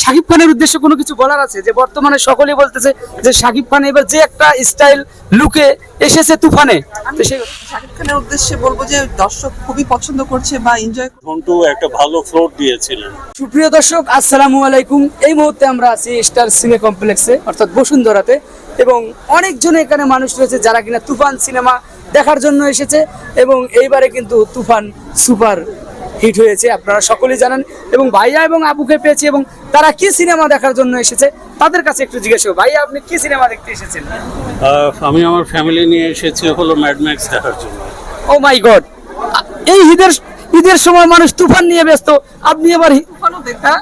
শাকিব খানের উদ্দেশ্যে কোনো কিছু বলার আছে? যে বর্তমানে সকলেই বলতেছে যে শাকিব খান এবার যে একটা স্টাইল লুকে এসেছে তুফানে। তো সেই শাকিব খানের উদ্দেশ্যে বলব যে দর্শক খুবই পছন্দ করছে বা এনজয় ঘন্টু একটা ভালো ফ্লোর দিয়েছিলেন। সুপ্রিয় দর্শক আসসালামু আলাইকুম। এই মুহূর্তে আমরা আছি স্টার সিনে কমপ্লেক্সে অর্থাৎ বসুন্ধরাতে এবং অনেকজন এখানে মানুষ রয়েছে যারা কিনা তুফান সিনেমা দেখার জন্য এসেছে এবং এইবারে কিন্তু তুফান সুপার হিট হয়েছে আপনারা সকলেই জানেন। এবং ভাইয়া এবং আবুকে পেয়েছি এবং তারা কি সিনেমা দেখার জন্য এসেছে? তাদের কাছে একটু জিজ্ঞেস ভাই আপনি কি সিনেমা দেখতে এসেছেন? আমি আমার ফ্যামিলি নিয়ে এসেছি হলো ম্যাডম্যাক্স দেখার জন্য। ও মাই গড এই ঈদের ঈদের সময় মানুষ তুফান নিয়ে ব্যস্ত। আপনি এবার তুফানও দেখা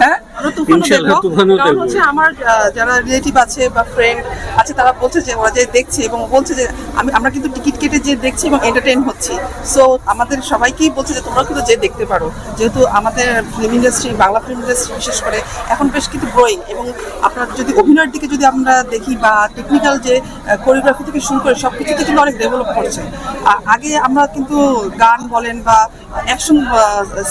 হ্যাঁ? আমরা তুফানও দেখব। কারণ হচ্ছে আমার যারা রিলেটিভ আছে বা ফ্রেন্ড আছে তারা বলছে যে ওরা যে দেখছে এবং বলছে যে আমি আমরা কিন্তু টিকিট কেটে যে দেখছি এবং এন্টারটেইন হচ্ছি। সো আমাদের সবাইকেই বলছে যে তোমরা কিন্তু যে দেখতে পারো। যেহেতু আমাদের film industry Bangla film industry বিশেষ করে এখন বেশ কিন্তু গ্রোয়িং এবং আপনার যদি অভিনয়ের দিকে যদি আমরা দেখি বা টেকনিক্যাল যে কোরিওগ্রাফি থেকে শুরু করে সব কিছুতে কিন্তু অনেক ডেভেলপ করেছে। আগে আমরা কিন্তু গান বলেন বা অ্যাকশন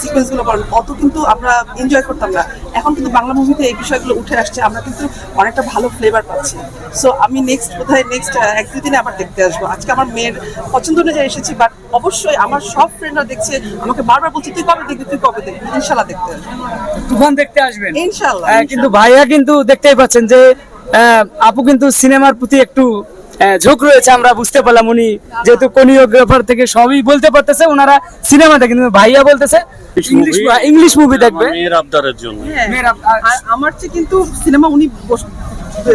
সিকোয়েন্সগুলো বলেন অত কিন্তু আমরা এনজয় করতাম না। এখন কিন্তু বাংলা মুভিতে এই বিষয়গুলো উঠে আসছে আমরা কিন্তু অনেকটা ভালো ফ্লেভার পাচ্ছি। সো আমি নেক্সট বোধহয় নেক্সট এক দুই দিনে আবার দেখতে আসব। আজকে আমার মেয়ের পছন্দ অনুযায়ী এসেছি বাট অবশ্যই আমার সব ফ্রেন্ডরা দেখছে আমাকে বারবার বলছে তুই কবে দেখবি তুই কবে দেখবি? ইনশাল্লাহ দেখতে আসব। তুফান দেখতে আসবেন? ইনশাল্লাহ হ্যাঁ, কিন্তু ভাইয়া কিন্তু দেখতেই পাচ্ছেন যে আপু কিন্তু সিনেমার প্রতি একটু ঝোঁক রয়েছে আমরা বুঝতে পারলাম উনি যেহেতু কোরিওগ্রাফার থেকে সবই বলতে পারতেছে ওনারা সিনেমা দেখেন কিন্তু ভাইয়া বলতেছে ইংলিশ ইংলিশ মুভি দেখবে। আমার মেয়ের আবদারের জন্য। হ্যাঁ, আমার চেয়ে কিন্তু সিনেমা উনি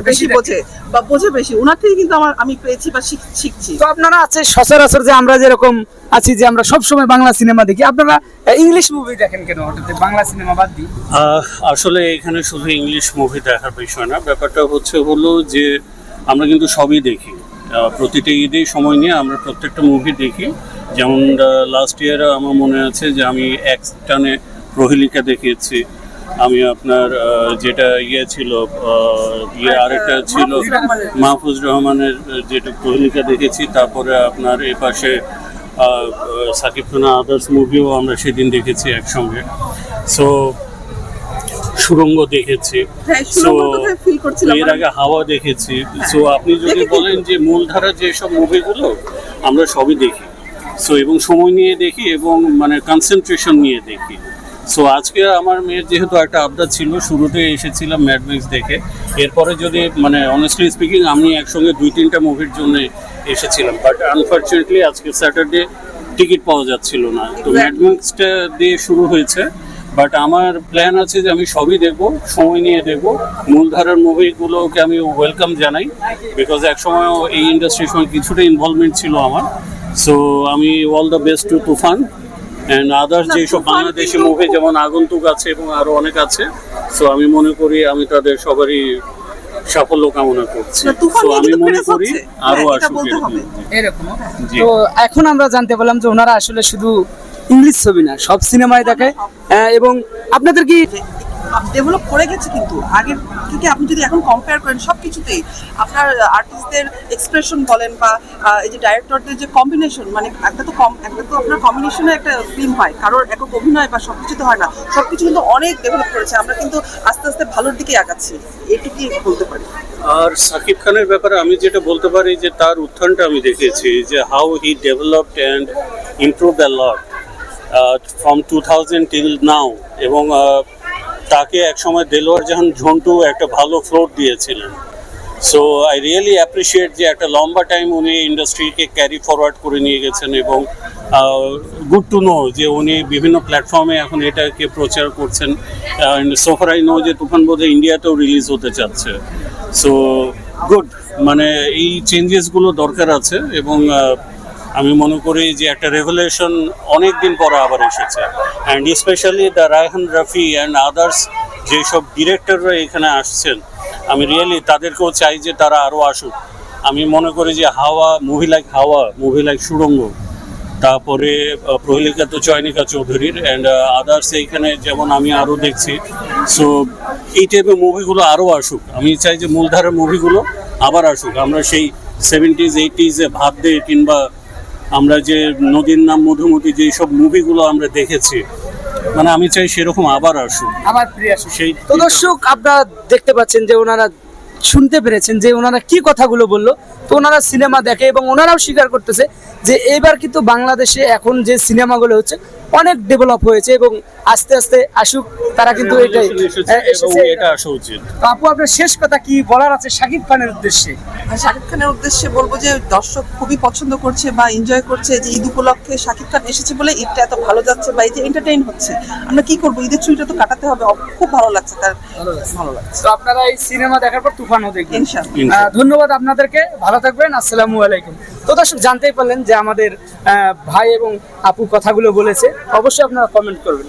বেশি বোঝে বা বোঝে বেশি। ওনার থেকে কিন্তু আমার আমি পেয়েছি বা শিখছি। তো আপনারা আছে সচরাচর যে আমরা যেরকম আছি যে আমরা সব সময় বাংলা সিনেমা দেখি আপনারা ইংলিশ মুভি দেখেন কেন? হঠাৎ বাংলা সিনেমা বাদ দিই। আহ, আসলে এখানে শুধু ইংলিশ মুভি দেখার বিষয় না ব্যাপারটা হচ্ছে হলো যে আমরা কিন্তু সবই দেখি। প্রতিটা ঈদেই সময় নিয়ে আমরা প্রত্যেকটা মুভি দেখি। যেমন লাস্ট ইয়ার আমার মনে আছে যে আমি এক টানে প্রহেলিকা দেখিয়েছি। আমি আপনার যেটা ইয়ে ছিল ইয়ে আরেকটা ছিল মাহফুজ রহমানের যেটা প্রহেলিকা দেখেছি। তারপরে আপনার এ পাশে সাকিব খানা আদার্স মুভিও আমরা সেদিন দেখেছি একসঙ্গে। সো সুরঙ্গ দেখেছি। হ্যাঁ, করছিলাম। এর আগে হাওয়া দেখেছি। সো আপনি যদি বলেন যে মূলধারা যেসব মুভিগুলো আমরা সবই দেখি। সো এবং সময় নিয়ে দেখি এবং মানে কনসেন্ট্রেশন নিয়ে দেখি। সো আজকে আমার মেয়ের যেহেতু একটা আবদার ছিল শুরুতে এসেছিলাম ম্যাডম্যাক্স দেখে। এরপরে যদি মানে অনেস্টলি স্পিকিং আমি একসঙ্গে দুই তিনটা মুভির জন্য এসেছিলাম। বাট আনফর্চুনেটলি আজকে স্যাটারডে টিকিট পাওয়া যাচ্ছিল না। তো. ম্যাডম্যাক্সটা দিয়ে শুরু হয়েছে। বাট আমার প্ল্যান আছে যে আমি সবই দেখব সময় নিয়ে দেখব। মূলধারার মুভিগুলোকে আমি ওয়েলকাম জানাই বিকজ একসময় এই ইন্ডাস্ট্রির সঙ্গে কিছুটা ইনভলভমেন্ট ছিল আমার। সো আমি all the best to Toofan and others যেসব বাংলাদেশি মুভি যেমন আগন্তুক আছে এবং আরও অনেক আছে সো আমি মনে করি আমি তাদের সবারই সাফল্য কামনা করছি। সো আমি মনে করি হচ্ছে। আরও হ্যাঁ, আসুক এরকম। তো এখন আমরা জানতে পারলাম যে ওনারা আসলে শুধু ইংলিশ ছবি না সব সিনেমায় দেখে। এবং আপনাদের কি ডেভেলপ করে গেছে কিন্তু। আগের থেকে আপনি যদি এখন কম্পেয়ার করেন সব কিছুতেই আপনার আর্টিস্টদের এক্সপ্রেশন বলেন বা এই যে ডাইরেক্টরদের যে কম্বিনেশন মানে একটা তো কম একটা তো আপনার কম্বিনেশনে একটা ফিল্ম হয় কারোর একক অভিনয় বা সব কিছুতে হয় না। সব কিছু কিন্তু অনেক ডেভেলপ করেছে। আমরা কিন্তু আস্তে আস্তে ভালোর দিকে আগাচ্ছি। এটুকুই বলতে পারি। আর সাকিব খানের ব্যাপারে আমি যেটা বলতে পারি যে তার উত্থানটা আমি দেখেছি যে how he developed and improve the lot from two thousand till now এবং তাকে একসময় দেলোয়ার জাহান ঝন্টু একটা ভালো ফ্লোট দিয়েছিলেন সো আই রিয়েলি অ্যাপ্রিসিয়েট যে একটা লম্বা টাইম উনি ইন্ডাস্ট্রিকে ক্যারি ফরওয়ার্ড করে নিয়ে গেছেন এবং গুড টু নো যে উনি বিভিন্ন প্ল্যাটফর্মে এখন এটাকে প্রচার করছেন। সোফার আই নো যে তুফান বোধহয় ইন্ডিয়াতেও রিলিজ হতে চাচ্ছে। সো গুড মানে এই চেঞ্জেসগুলো দরকার আছে এবং আমি মনে করি যে একটা রেভলিউশন অনেক দিন পরে আবার এসেছে। And specially the Raihan Rafi and others যেসব ডিরেক্টররা এখানে আসছেন, আমি রিয়েলি তাদেরকেও চাই যে তারা আরও আসুক। আমি মনে করি যে Hawa movie like Hawa movie like Surongo, তারপরে প্রহেলিকা তো চয়নিকা চৌধুরীর অ্যান্ড আদার্স এইখানে যেমন আমি আরও দেখছি। সো এই টাইপের মুভিগুলো আরও আসুক। আমি চাই যে মূলধারার মুভিগুলো আবার আসুক। আমরা সেই সেভেন্টিজ এইটিজে ভাত দে কিংবা আমরা যে নদীর নাম মধুমতি যে সব মুভিগুলো আমরা দেখেছি মানে আমি চাই সেরকম আবার আসুন আমার প্রিয় আসুক। সেই- তো দর্শক আপনারা দেখতে পাচ্ছেন যে ওনারা শুনতে পেরেছেন যে ওনারা কি কথাগুলো বলল তো ওনারা সিনেমা দেখে এবং ওনারাও স্বীকার করতেছে যে এবার কিন্তু বাংলাদেশে এখন যে সিনেমাগুলো হচ্ছে অনেক ডেভেলপ হয়েছে এবং আস্তে আস্তে আসুক তারা কিন্তু এটাই এটা আসা উচিত আপু আপনার শেষ কথা কি বলার আছে শাকিব খানের উদ্দেশ্যে? আর শাকিব খানের উদ্দেশ্যে বলব যে দর্শক খুবই পছন্দ করছে বা এনজয় করছে যে ঈদ উপলক্ষে শাকিব খান এসেছে বলে ঈদটা এত ভালো যাচ্ছে বা এই যে এন্টারটেইন হচ্ছে। আমরা কি করব? ঈদের ছুটিটা তো কাটাতে হবে। খুব ভালো লাগছে তার। ভালো লাগছে। তো আপনারা এই সিনেমা দেখার পর তুফানও দেখবেন। ইনশাআল্লাহ আহ, ধন্যবাদ আপনাদেরকে। ভালো থাকবেন। আসসালামু আলাইকুম। তো দর্শক জানতেই পারলেন যে আমাদের আহ, ভাই এবং আপু কথাগুলো বলেছে। অবশ্যই আপনারা কমেন্ট করবেন।